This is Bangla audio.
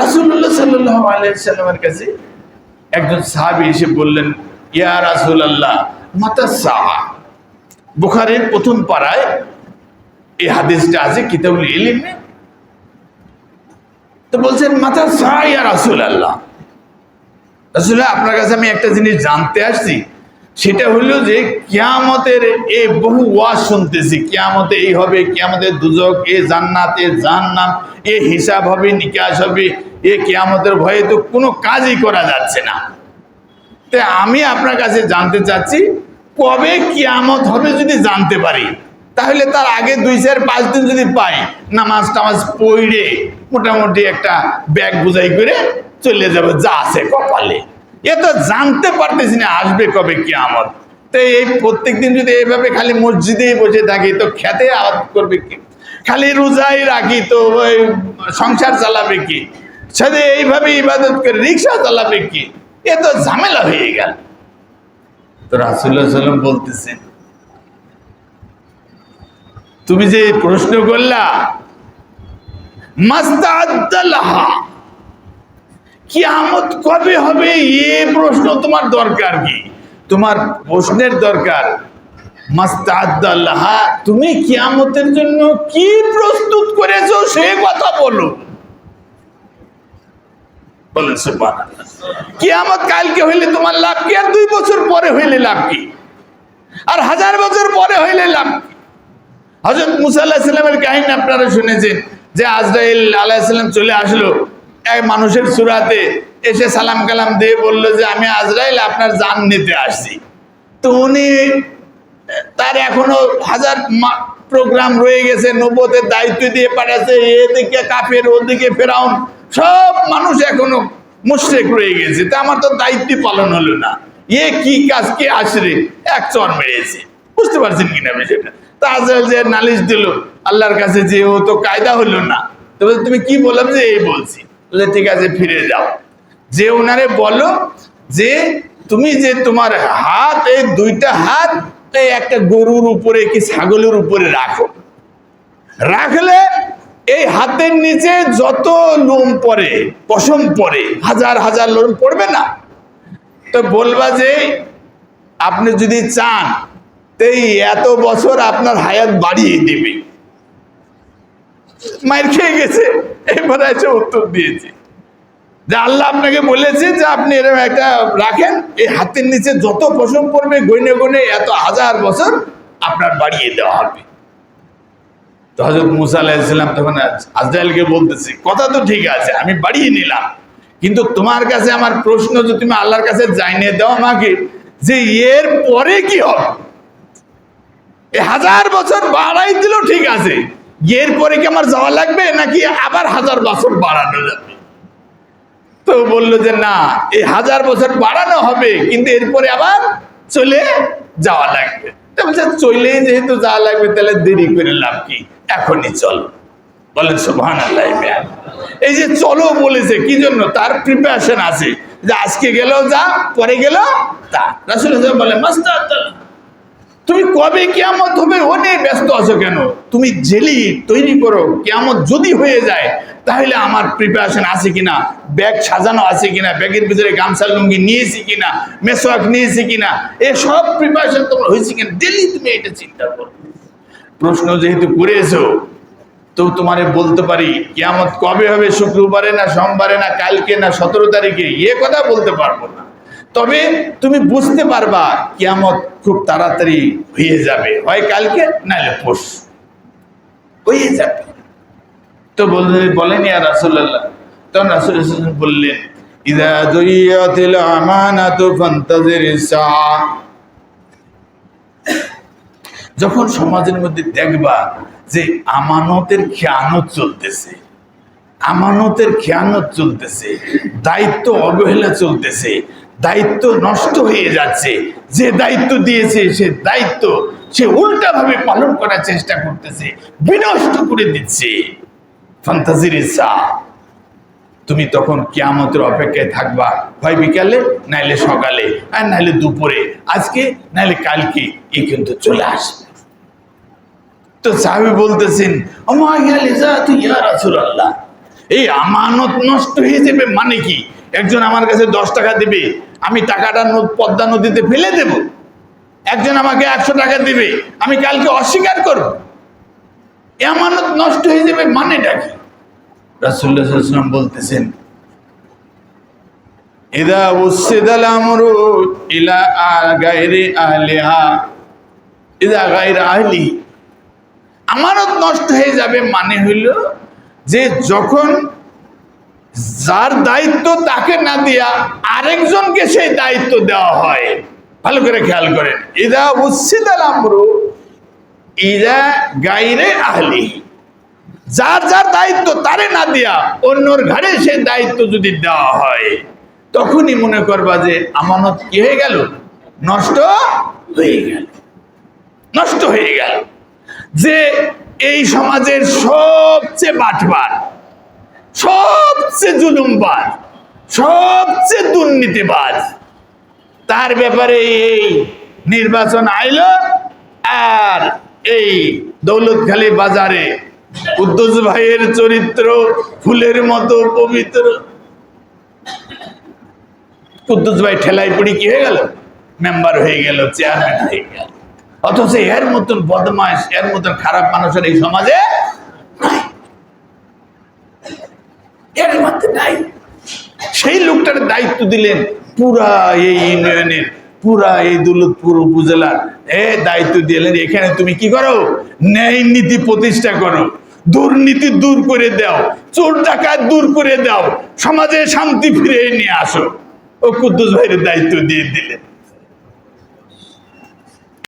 রাসুল্লাহ সাল্লাহ আলাইসাল্লামের কাছে একজন সাহাবি এসে বললেন, ইয়া রাসুল আল্লাহ মাতা সাহা? বুখারের প্রথম পাড়ায় এই হাদিসটা আছে, কিতাবুল ইলিমে তো বলছেন, মাতা সাহা ইয়া রাসুল আল্লাহ আসলে আপনার কাছে আমি একটা জিনিস জানতে আসছি। সেটা হলো যে কিয়ামতের এ বহু ওয়াজ শুনতেছি। কিয়ামতে এই হবে কিয়ামতের দুজক, এ জান্নাত, এ জান্নাম এ হিসাব হবে, নিকাশ হবে, এ কিয়ামতের ভয়ে তো কোনো কাজই করা যাচ্ছে না। তে আমি আপনার কাছে জানতে চাচ্ছি, কবে কিয়ামত হবে যদি জানতে পারি? তাহলে তার আগে দুই চার পাঁচ দিন যদি পাই, নামাজ টামাজ পড়ে মোটামুটি একটা ব্যাগ বুঝাই করে চলে যাবে যা আছে কপালে। এ তো জানতে পারতেছি না, আসবে কবে কিয়ামত। তো এই প্রত্যেক দিন যদি এইভাবে খালি মসজিদেই বসে থাকি, তো খেতে আওয়াজ করবে কি? খালি রোজাই রাখি তো, ওই সংসার চালাবে কি? সাথে এইভাবে ইবাদত করে রিক্সা চালাবে কি? এ তো ঝামেলা হয়ে গেল। তো রাসুল্লাহ সাল্লাম বলতেছেন, তুমি যে প্রশ্ন করলা মাস্তাদ্দালাহা কিয়ামত কবে হবে? এ প্রশ্ন তোমার দরকার কি? তোমার প্রশ্নের দরকার। মাস্তাদ্দালাহা তুমি কিয়ামতের জন্য কি প্রস্তুত করেছ সে কথা বলো। বলেন, সুবহানাল্লাহ। কিয়ামত কালকে হইলে তোমার লাভ কি? আর দুই বছর পরে হইলে লাভ কি? আর হাজার বছর পরে হইলে লাভ কি? হজরত মুসা আল্লাহিসাল্লামের কাহিনী আপনারা শুনেছেন যে আজরাইল আলাহিসাল্লাম চলে আসলো। এক মানুষের সুরাতে এসে সালাম কালাম দিয়ে বলল যে, আমি আজরাইল, আপনার জান নিতে আসছি। তো উনি, তার এখনও হাজার প্রোগ্রাম রয়ে গেছে নব্বতের দায়িত্ব দিয়ে পাঠাচ্ছে, এদিকে কাফের, ওদিকে ফেরাউন, সব মানুষ এখনও মুশ্রেক রয়ে গেছে। তা আমার তো দায়িত্ব পালন হলো না। এ কি কাজ, কে আসরে এক চর মেরেছে। বুঝতে পারছেন কিনা বিষয়টা? তা আজরাইল যে নালিশ দিল, আল্লাহর কাছে যে ও তো কায়দা হলো না, তবে তুমি কি বললাম যে, এই বলছি। বলে, ঠিক আছে, ফিরে যাও। যে ওনারে বলো যে, তুমি যে তোমার হাত, এই দুইটা হাত, এই একটা গরুর উপরে কি ছাগলের উপরে রাখো? রাখলে এই হাতের নিচে যত লোম পড়ে, পশম পরে হাজার হাজার লোম পড়বে না। তো বলবা যে, আপনি যদি চান, তো এই এত বছর আপনার হায়াত বাড়িয়ে দিবে। মায়ের খেয়ে গেছে। এবারে এসে উত্তর দিয়েছি। যে আল্লাহ আপনাকে বলেছে যে আপনি এরকম একটা রাখেন, এই হাতের নিচে যত পশম পড়বে গইনে গইনে এত হাজার বছর আপনার বাড়িয়ে দেওয়া হবে। তো হজরত মুসা তখন আজরাইলকে বলতেছি, কথা তো ঠিক আছে, আমি বাড়িয়ে নিলাম। কিন্তু তোমার কাছে আমার প্রশ্ন যে তুমি আল্লাহর কাছে জানিয়ে দাও আমাকে যে এর পরে কি হবে? হাজার বছর বাড়াই দিল ঠিক আছে এর পরে কি আমার যাওয়া লাগবে নাকি আবার হাজার বছর বাড়ানো যাবে? তো বলল যে না, এই হাজার বছর বাড়ানো হবে, কিন্তু এরপরে আবার চলে যাওয়া লাগবে। বলছে, চলেই যেহেতু যাওয়া লাগবে, তাহলে দেরি করে লাভ কি? এখনই চলো। বলেন আল্লাহ এই যে চলো বলেছে, কি জন্য? তার প্রিপারেশন আছে। যে আজকে গেলেও যা, পরে গেল তা। রাসুল বলে মাস্টার তুমি কবে কেয়ামত হবে ও ব্যস্ত আছো কেন? তুমি জেলি, তৈরি করো। কেয়ামত যদি হয়ে যায়, তাহলে আমার প্রিপারেশন আছে কিনা? ব্যাগ সাজানো আছে কিনা? ব্যাগের ভিতরে গামছা, লুঙ্গি নিয়েছি কিনা? মেসোয়াক নিয়েছি কিনা? এসব প্রিপারেশন তোমার হয়েছে কিনা? ডেলি তুমি এটা চিন্তা করো। প্রশ্ন যেহেতু করেছ, তো তোমারে বলতে পারি, কেয়ামত কবে হবে? শুক্রবারে না সোমবারে না কালকে না সতেরো তারিখে? এ কথা বলতে পারব না। তবে তুমি বুঝতে পারবা, কিয়ামত খুব তাড়াতাড়ি হয়ে যাবে। হয় কালকে, নাহলে পোষ হয়ে যাবে। তো বললেন বলেন ইয়া রাসূলুল্লাহ। তখন রাসূল বললেন যখন সমাজের মধ্যে দেখবা যে আমানতের খেয়ানত চলতেছে, আমানতের খেয়ানত চলতেছে, দায়িত্ব অবহেলা চলতেছে দায়িত্ব নষ্ট হয়ে যাচ্ছে। যে দায়িত্ব দিয়েছে, সে দায়িত্ব সে উল্টাভাবে পালন করার চেষ্টা করতেছে, বিনষ্ট করে দিচ্ছে। ফান্তাজির ইচ্ছা। তুমি তখন কেয়ামতের অপেক্ষায় থাকবা। হয় বিকালে, নাইলে সকালে, আর নাইলে দুপুরে। আজকে, নাইলে কালকে, এ কিন্তু চলে আসবে। তো সাহেব বলতেছেন আমার ইয়া রাসূলুল্লাহ? এই আমানত নষ্ট হয়ে যাবে মানে কি? একজন আমার কাছে দশ টাকা দিবে, আমি টাকাটা পদ্মা নদীতে ফেলে দেব। একজন আমাকে একশো টাকা দিবে, আমি কালকে অস্বীকার করব। আমানত নষ্ট হয়ে যাবে মানেটা কি? রাসুল্লাহাম বলতেছেন, ইদা উসিদাল আমানত নষ্ট হয়ে যাবে মানে হইল যে যখন যার দায়িত্ব তাকে না দিয়া আরেকজনকে সেই দায়িত্ব দেওয়া হয়। ভালো করে খেয়াল করেন। ইদা আমরু ইদা গাইরে আহলি যার যার দায়িত্ব তারে না দিয়া অন্যর ঘাড়ে সেই দায়িত্ব যদি দেওয়া হয়, তখনই মনে করবা যে আমানত কি হয়ে গেল? নষ্ট হয়ে গেল। নষ্ট হয়ে গেল। যে এই সমাজের সবচেয়ে বাটবার, সবচেয়ে জুলুমবাজ, সবচেয়ে দুর্নীতিবাজ, তার ব্যাপারে এই নির্বাচন আইল আর এই দৌলতখালী বাজারে কুদ্দুস ভাইয়ের চরিত্র ফুলের মতো পবিত্র। কুদ্দুস ভাই ঠেলাই পড়ি কি হয়ে গেল? মেম্বার হয়ে গেল, চেয়ারম্যান হয়ে গেল। অথচ এর মতন বদমাস এর মতন খারাপ মানুষের এই সমাজে এর মধ্যে নাই। সেই লোকটার দায়িত্ব দিলেন পুরা এই ইউনিয়নের, পুরা এই দৌলতপুর উপজেলার। এ দায়িত্ব দিলেন, এখানে তুমি কি করো? ন্যায় নীতি প্রতিষ্ঠা করো। দুর্নীতি দূর করে দাও। চোর ডাকাত দূর করে দাও। সমাজে শান্তি ফিরে নিয়ে আসো। ও কুদ্দুস ভাইয়ের দায়িত্ব দিয়ে দিলেন।